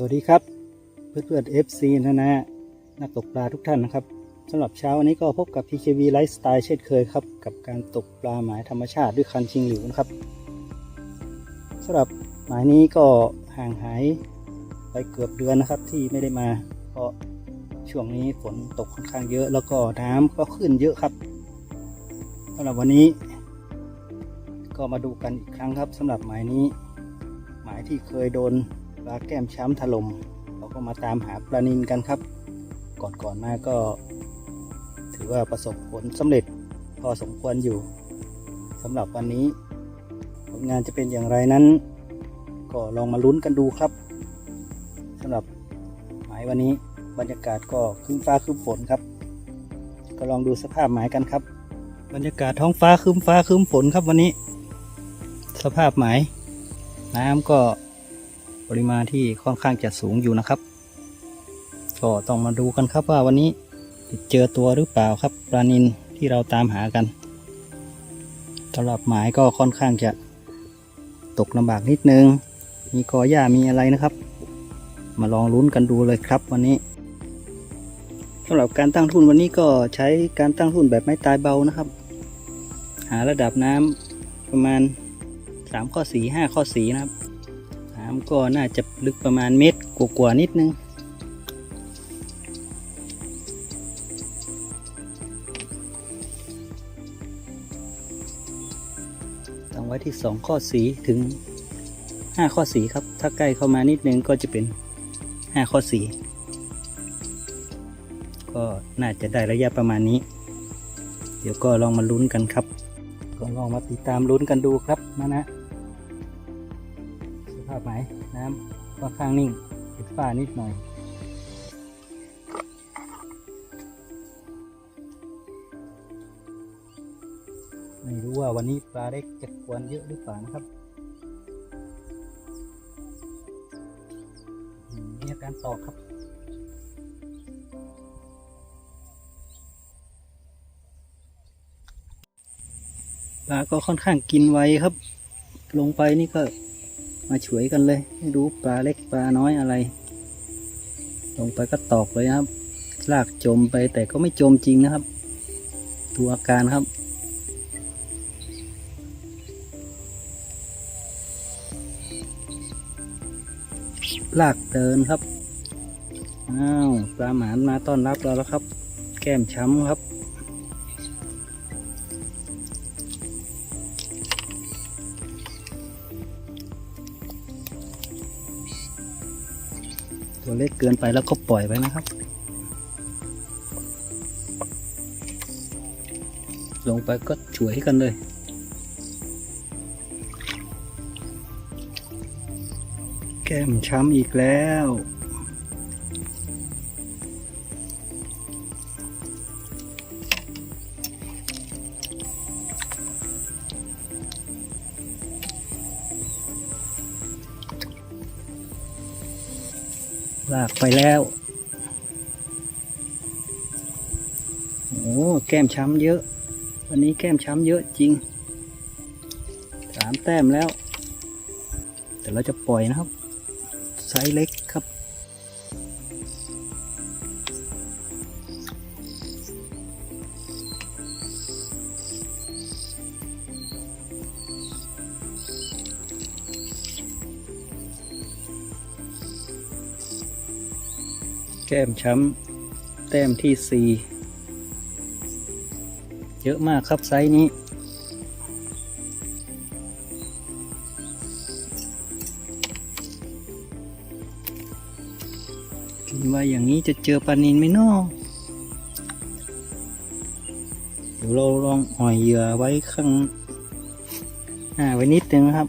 สวัสดีครับ เพื่อนเพื่อนๆ FC นะนะนักตกปลาทุกท่านนะครับสำหรับเช้าวันนี้ก็พบกับ PKV Lifestyle เช่นเคยครับ กับการตกปลาหมายธรรมชาติด้วยคันชิงหลิวนะครับสำหรับหมายนี้ก็ห่างหายไปเกือบเดือนนะครับที่ไม่ได้มาเพราะช่วงนี้ฝนตกค่อนข้างเยอะ แล้วก็น้ำก็ขึ้นเยอะครับสำหรับวันนี้ ก็มาดูกันอีกครั้งครับสำหรับหมายนี้ หมายที่เคยโดน ปลาแก้มช้ำถล่มเราก็มาตามหาปลานินกันครับ ก่อนก่อนๆมาก็ ถือว่าประสบผลสำเร็จพอสมควรอยู่สำหรับวันนี้ ผลงานจะเป็นอย่างไรนั้น ก็ลองมาลุ้นกันดูครับสำหรับหมายวันนี้บรรยากาศก็ครึ้มฟ้าครึ้มฝนครับ ก็ลองดูสภาพหมายกันครับ บรรยากาศท้องฟ้าครึ้มฟ้าครึ้มฝนครับวันนี้ สภาพหมาย น้ำก็ ปริมาณที่ค่อนข้างจะสูงอยู่นะครับก็ต้องมาดูกันครับว่าวันนี้เจอตัวหรือเปล่าครับปลานินที่เราตามหากันสำหรับหมายก็ค่อนข้างจะตกลำบากนิดนึง มีกอหญ้ามีอะไรนะครับ มาลองลุ้นกันดูเลยครับวันนี้สำหรับการตั้งทุนวันนี้ก็ใช้การตั้งทุนแบบไม้ตายเบานะครับ หาระดับน้ำประมาณสามข้อสีห้าข้อสีนะครับ น้ำก็น่าจะลึกประมาณเมตรกว่าๆนิดนึง ตั้งไว้ที่สองข้อสีถึงห้าข้อสีครับ ถ้าใกล้เข้ามานิดนึงก็จะเป็นห้าข้อสีก็น่าจะได้ระยะประมาณนี้ เดี๋ยวก็ลองมาลุ้นกันครับ ก็ลองมาติดตามลุ้นกันดูครับนะนะำค่อนข้างนิ่งติดฝ้านิดหน่อย ไม่รู้ว่าวันนี้ปลาเล็กจะกวนเยอะหรือเปล่านะครับอืมมีอาการตอกครับปลาก็ค่อนข้างกินไวครับ ลงไปนี่ก็ มาฉวยกันเลย ไม่รู้ปลาเล็กปลาน้อยอะไร ลงไปก็ตอกเลยนะครับ ลากจมไปแต่ก็ไม่จมจริงนะครับดูอาการครับลากเดินครับ อ้าว ปลาหมานมาต้อนรับเราแล้วครับ แก้มช้ำครับ เกเกินไปแล้วก็ปล่อยไปนะครับ ลงไปก็ช่วยกันเลยแก้มช้ำอีกแล้ว ไปแล้ว โอ้แก้มช้ำเยอะ วันนี้แก้มช้ำเยอะจริงสามแต้มแล้ว แต่เราจะปล่อยนะครับ ไซส์เล็ก แก้มช้ำ แต้มที่สี่เยอะมากครับไซส์นี้คิดว่าอย่างนี้จะเจอปลานินไหมเนาะเดี๋ยวเราลองอ่อยเหยื่อไว้ข้างหน้าไว้นิดนึงครับ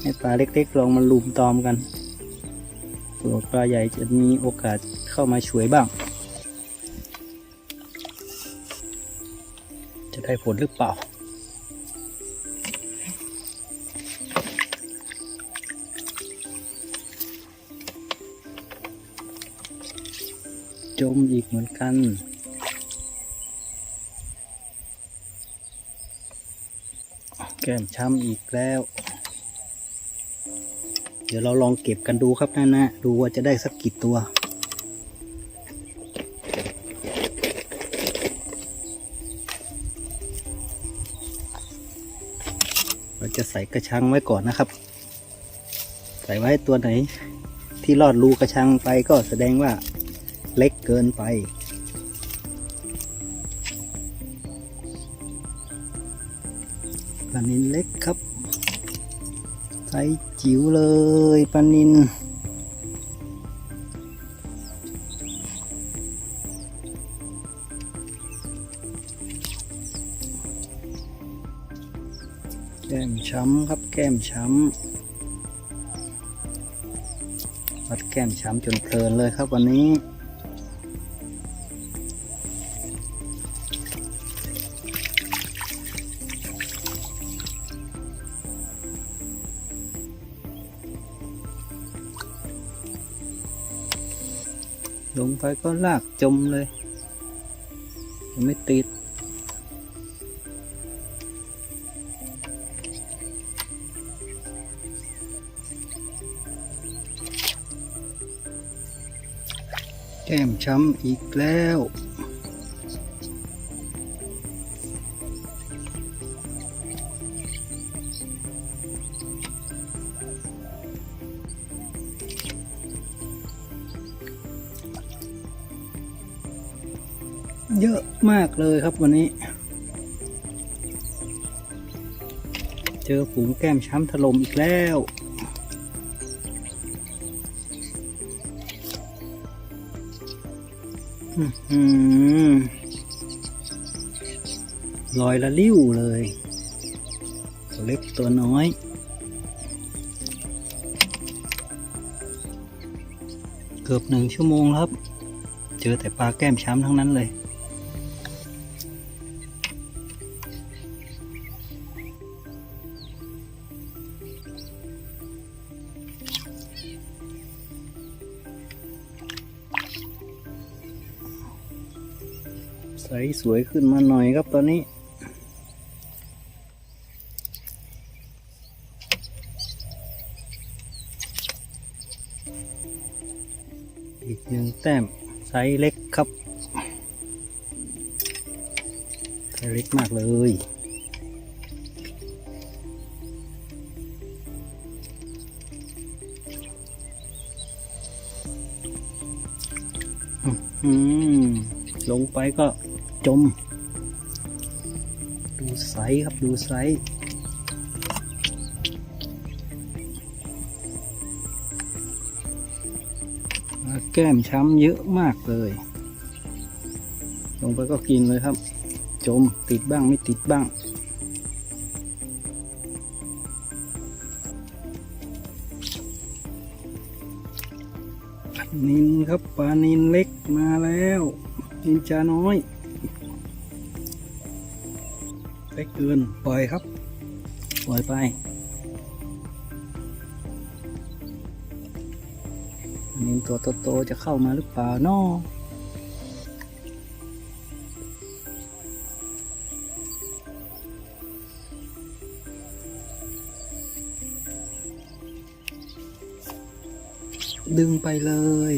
ให้ปลาเล็กๆลองมาลุมตอมกัน ตัวปลาใหญ่จะมีโอกาสเข้ามาช่วยบ้าง จะได้ผลหรือเปล่า จมอีกเหมือนกันแก้มช้ำอีกแล้ว เดี๋ยวเราลองเก็บกันดูครับนะนะดูว่าจะได้สักกี่ตัว เราจะใส่กระชังไว้ก่อนนะครับ ใส่ไว้ตัวไหน ที่ลอดรูกระชังไปก็แสดงว่าเล็กเกินไปปลานินเล็กครับ ไซส์จิ๋วเลยปลานินแก้มช้ำครับแก้มช้ำวัดแก้มช้ำจนเพลินเลยครับวันนี้ ไปก็ลากจมเลย ไม่ติด แก้มช้ำอีกแล้ว มากเลยครับวันนี้ เจอฝูงแก้มช้ำถล่มอีกแล้ว ลอยละลิ้วเลย ตัวเล็กตัวน้อยเกือบหนึ่งชั่วโมงครับ เจอแต่ปลาแก้มช้ำทั้งนั้นเลย สสวยขึ้นมาหน่อยครับตอนนี้ อีกหนึ่งแต้มไซส์เล็กครับไซส์เล็กมากเลยอืมลงไปก็ จม ดูไซส์ครับดูไซส์แก้มช้ำเยอะมากเลย ลงไปก็กินเลยครับ จมติดบ้างไม่ติดบ้าง นินครับปลานินเล็กมาแล้ว นินจาน้อย ล็กเกินปล่อยครับ ปล่อยไปปลานินตัวโตๆจะเข้ามาหรือเปล่าน้อดึงไปเลย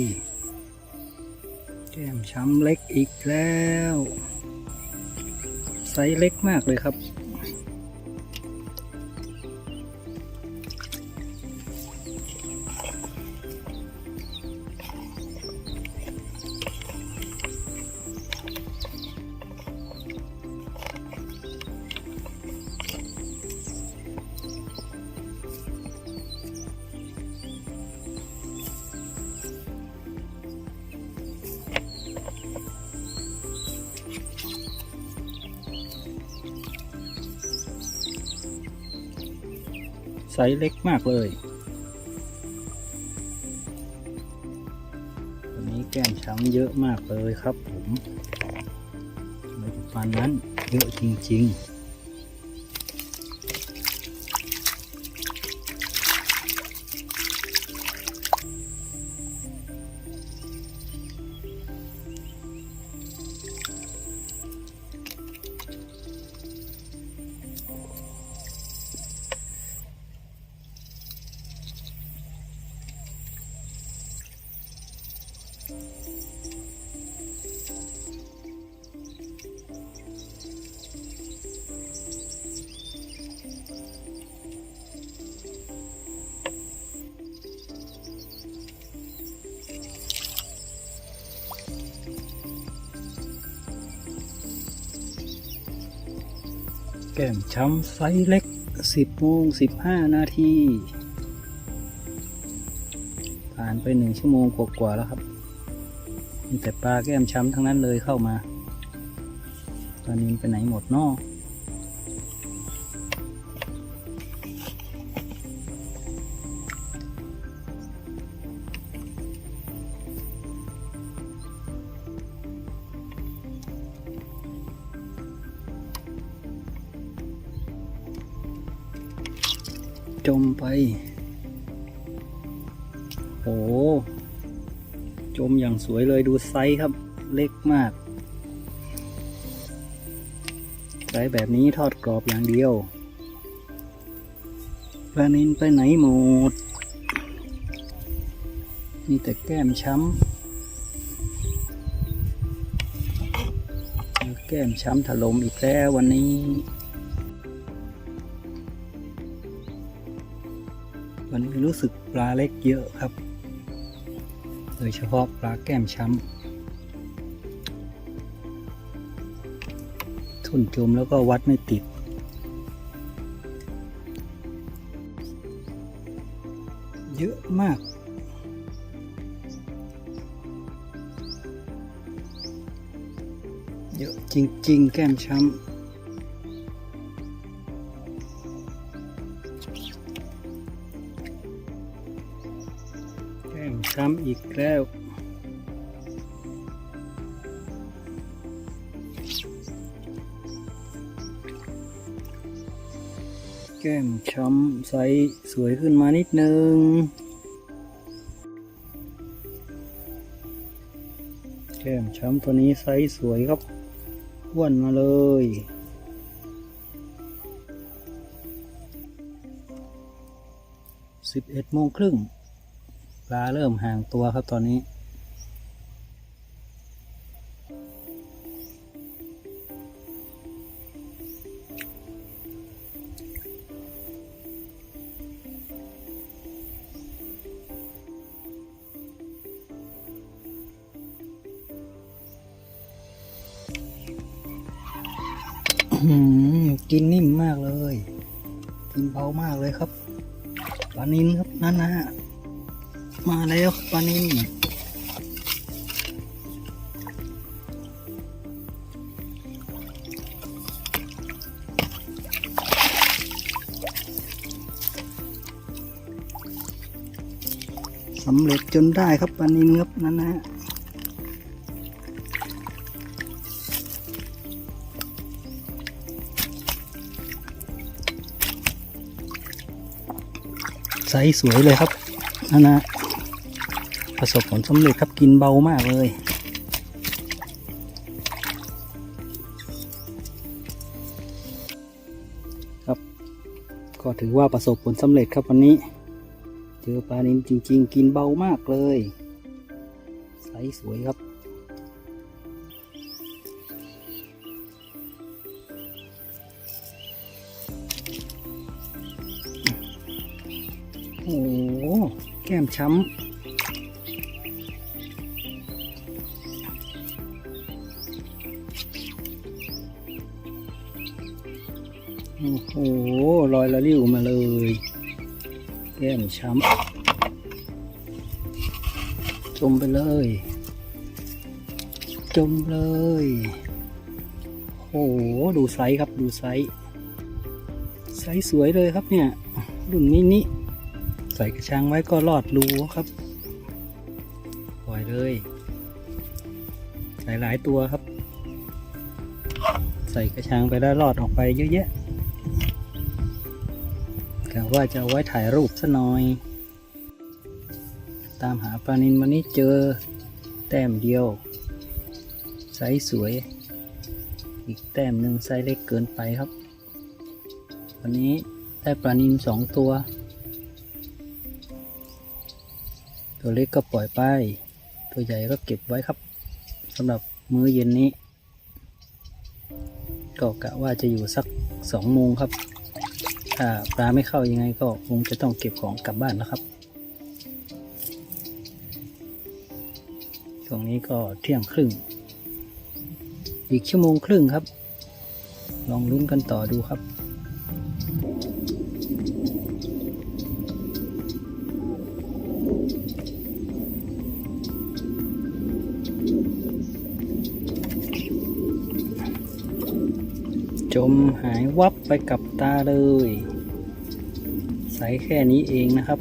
แก้มช้ำเล็กอีกแล้ว ไซส์เล็กมากเลยครับ ไซส์เล็กมากเลยวันนี้แก้มช้ำเยอะมากเลยครับผมในปันนั้นเยอะจริง ๆ ก้มช้ำไซส์เล็ก 10โมง15 นาที ผ่านไปหนึ่งชั่วโมงกว่าๆแล้วครับ มีแต่ปลาแก้มช้ำทั้งนั้นเลยเข้ามา ตอนนี้ไปไหนหมดนอจ ไป โอ้จมอย่างสวยเลยดูไซส์ครับ เล็กมาก ไซส์แบบนี้ทอดกรอบอย่างเดียวปลานินไปไหนหมด มีแต่แก้มช้ำแล้วแก้มช้ำถล่มอีกแล้ววันนี้ วันนี้รู้สึกปลาเล็กเยอะครับ โดยเฉพาะปลาแก้มช้ำทุนจมแล้วก็วัดไม่ติด เยอะมากเยอะจริง ๆ แก้มช้ำำอีกแล้ว แก้มช้ำใสสวยขึ้นมานิดนึง แก้มช้ำตัวนี้ไซส์สวยครับอ้วนมาเลยสิบเอ็ดโมงครึ่ง ลาเริ่มห่างตัวครับตอนนี้ กินนิ่มมากเลย กินเบามากเลยครับปลานินครับนั่นนะฮะ มาแล้วครับปลานินสำเร็จจนได้ครับปลานินครับนั่นนะไซส์สวยเลยครับนั่นนะ ประสบผลสำเร็จครับกินเบามากเลย ครับ ก็ถือว่าประสบผลสำเร็จครับวันนี้ เจอปลานินจริง ๆ กินเบามากเลยไซส์สวยครับโอ้แก้มช้ำ แก้มช้ำจมไปเลย จมเลย โอ้โห ดูไซส์ครับดูไซส์ไซส์สวยเลยครับเนี่ย รุ่นนี้นี่ใส่กระชังไว้ก็รอดรูครับ ปล่อยเลย หลายตัวครับ ใส่กระชังไปแล้วรอดออกไปเยอะแยะ กะว่าจะเอาไว้ถ่ายรูปซะหน่อย ตามหาปลานินวันนี้เจอแต้มเดียวไซส์สวย อีกแต้มหนึ่งไซส์เล็กเกินไปครับ วันนี้ได้ปลานินสองตัว ตัวเล็กก็ปล่อยไป ตัวใหญ่ก็เก็บไว้ครับสำหรับมื้อเย็นนี้ ก็กะว่าจะอยู่สักสองโมงครับ ถ้าปลาไม่เข้ายังไงก็คงจะต้องเก็บของกลับบ้านแล้วครับช่วงนี้ก็เที่ยงครึ่ง อีกชั่วโมงครึ่งครับ ลองลุ้นกันต่อดูครับจมหายวับไปกับตาเลย สแค่นี้เองนะครับ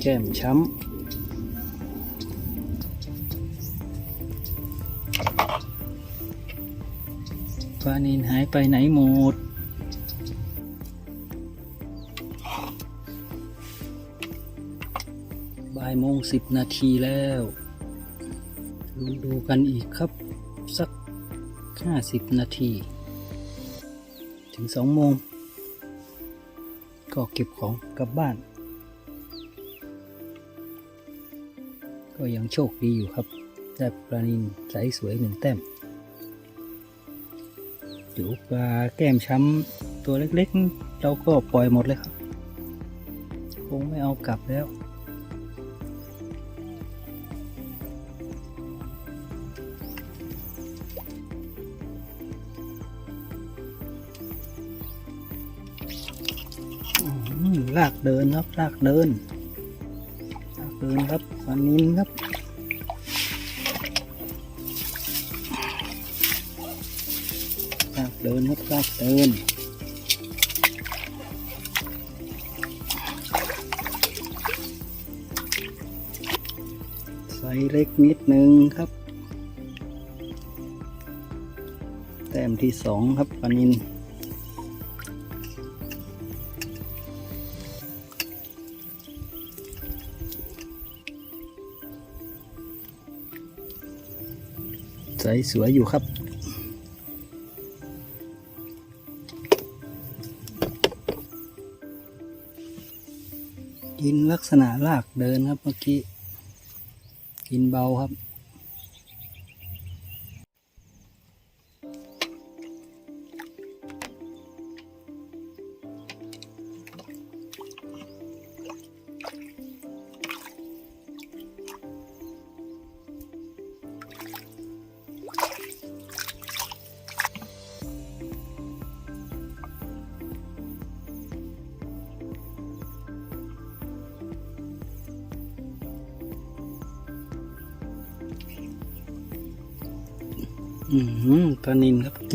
แก้มช้ำปลานินหายไปไหนหมด บ่ายโมงสิบนาทีแล้วลุ้นดูกันอีกครับ สักห้าสิบนาที ถึงสองโมง ก็เก็บของกลับบ้าน ก็ยังโชคดีอยู่ครับ ได้ปลานินใสสวยหนึ่งแต้มเดี๋ยวปลาแก้มช้ำตัวเล็กๆ เราก็ปล่อยหมดเลยครับ คงไม่เอากลับแล้ว ลากเดินครับลากเดินลากเดินครับวันนี้ครับลากเดินครับลากเดินใส่เล็กนิดนึงครับ แต้มที่สองครับปานิน ใสสวยอยู่ครับ กินลักษณะลากเดินครับเมื่อกี้ กินเบาครับ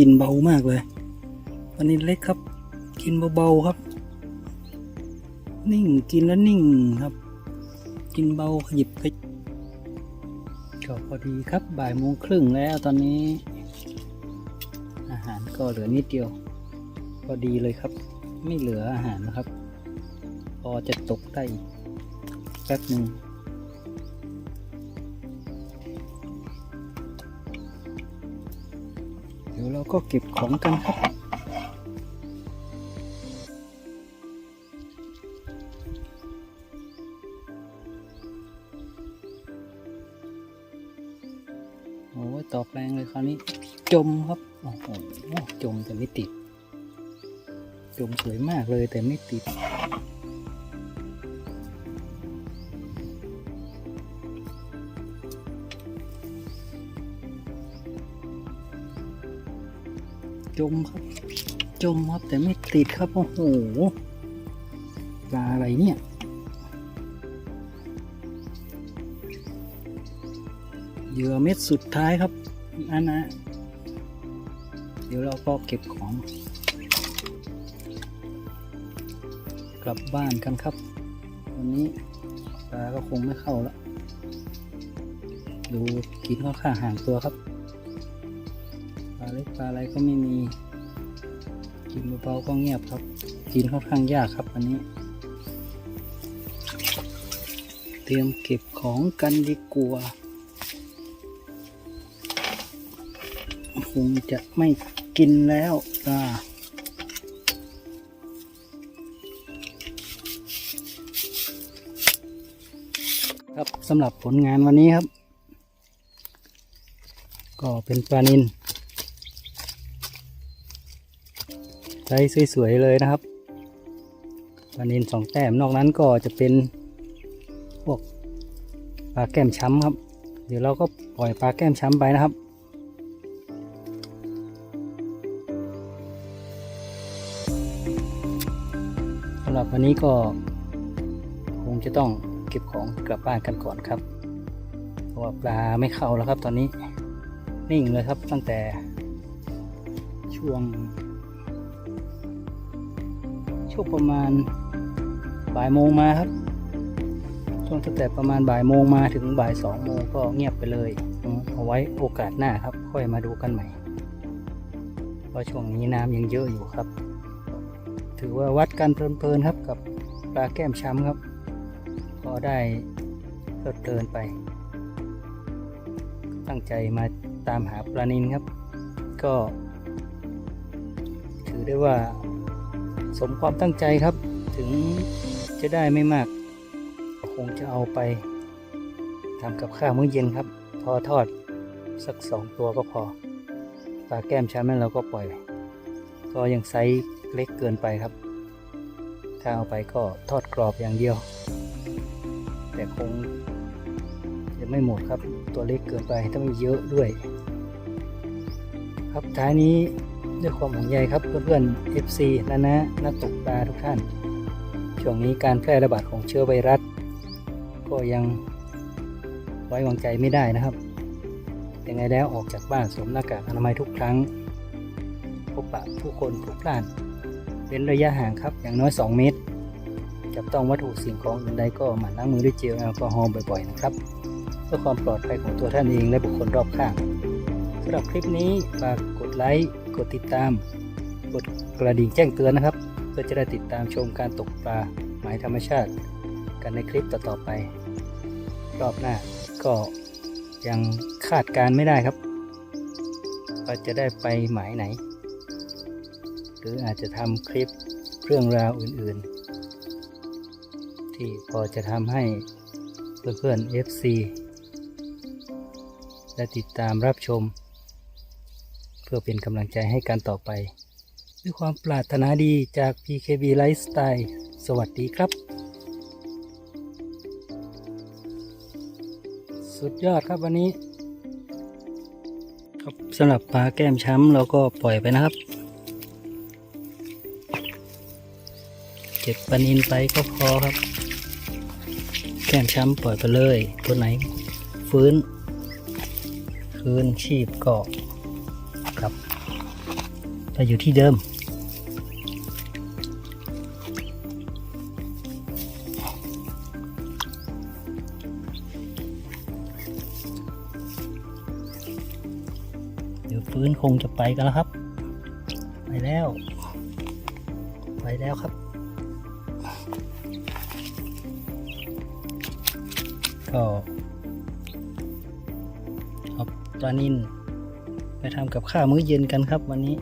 กินเบามากเลยปลานินเล็กครับ กินเบาๆครับ นิ่งกินแล้วนิ่งครับ กินเบาขยิบขยิบก็พอดีครับบ่ายโมงครึ่งแล้วตอนนี้ อาหารก็เหลือนิดเดียว พอดีเลยครับ ไม่เหลืออาหารนะครับ พอจะตกได้แป๊บหนึ่ง เดี๋ยวเราก็เก็บของกันครับ โอ้ยต่อแปลงเลยคราวนี้ จมครับ โอ้โหจมแต่ไม่ติด จมสวยมากเลยแต่ไม่ติด จมครับ จมครับแต่ไม่ติดครับโอ้โหปลาอะไรเนี่ยเหยื่อเม็ดสุดท้ายครับอันนะเดี๋ยวเราก็เก็บของ กลับบ้านกันครับ วันนี้ปลาก็คงไม่เข้าแล้วดูกินค่อนข้างห่างตัวครับ เล็กปลาอะไรก็ไม่มี กินเบาๆก็เงียบครับ กินค่อนข้างยากครับอันนี้ เตรียมเก็บของกันดีกว่าคงจะไม่กินแล้วปลาครับสำหรับผลงานวันนี้ครับ ก็เป็นปลานิน ไซส์สวยๆเลยนะครับปลานินสองแต้มนอกนั้นก็จะเป็นพวกปลาแก้มช้ำครับ เดี๋ยวเราก็ปล่อยปลาแก้มช้ำไปนะครับสำหรับวันนี้ก็คงจะต้องเก็บของกลับบ้านกันก่อนครับเพราะว่าปลาไม่เข้าแล้วครับตอนนี้นิ่งเลยครับตั้งแต่ช่วง ช่วงประมาณบ่ายโมงมาครับ ช่วงตั้งแต่ประมาณบ่ายโมงมาถึงบ่ายสองโมงก็เงียบไปเลย เอาไว้โอกาสหน้าครับ ค่อยมาดูกันใหม่เพราะช่วงนี้น้ำยังเยอะอยู่ครับ ถือว่าวัดกันเพลินๆครับกับปลาแก้มช้ำครับ ก็ได้เพลิดเพลินไป ตั้งใจมาตามหาปลานินครับ ก็ ถือได้ว่า สมความตั้งใจครับ ถึงจะได้ไม่มาก คงจะเอาไปทำกับข้าวมื้อเย็นครับ พอทอดสักสองตัวก็พอปลาแก้มช้ำนั้นเราก็ปล่อย ก็ยังไซส์เล็กเกินไปครับ ถ้าเอาไปก็ทอดกรอบอย่างเดียว แต่คงจะไม่หมดครับ ตัวเล็กเกินไปต้องมีเยอะด้วย ครับท้ายนี้ ด้วยความห่วงใยครับเพื่อนๆ FC และนะนักตกปลาทุกท่าน ช่วงนี้การแพร่ระบาดของเชื้อไวรัส ก็ยังไว้วางใจไม่ได้นะครับ ยังไงแล้วออกจากบ้านสวมหน้ากากอนามัยทุกครั้ง พบปะผู้คนพลุกพล่านเว้นระยะห่างครับอย่างน้อย 2 เมตร จับต้องวัตถุสิ่งของอื่นใดก็หมั่นล้างมือด้วยเจลแอลกอฮอล์บ่อยๆนะครับเพื่อความปลอดภัยของตัวท่านเองและบุคคลรอบข้างสำหรับคลิปนี้ฝากกดไลค์ กดติดตาม กดกระดิ่งแจ้งเตือนนะครับ เพื่อจะได้ติดตามชมการตกปลาหมายธรรมชาติ กันในคลิปต่อๆไป รอบหน้าก็ยังคาดการไม่ได้ครับว่าจะได้ไปหมายไหน หรืออาจจะทำคลิปเรื่องราวอื่นๆ ที่พอจะทำให้เพื่อนๆ FC ได้ติดตามรับชม พื่อเป็นกำลังใจให้กันต่อไป ด้วยความปรารถนาดีจาก PKB Lifestyle สวัสดีครับ สุดยอดครับวันนี้ ครับสำหรับปลาแก้มช้ำเราก็ปล่อยไปนะครับ เก็บปลานินไปก็พอครับ แก้มช้ำปล่อยไปเลย ตัวไหน ฟื้น คืนชีพก็กลับ ไปอยู่ที่เดิม เดี๋ยวฟื้นคงจะไปกันแล้วครับ ไปแล้ว ไปแล้วครับ ก็เอาปลานินไปทำกับข้าวมื้อเย็นกันครับวันนี้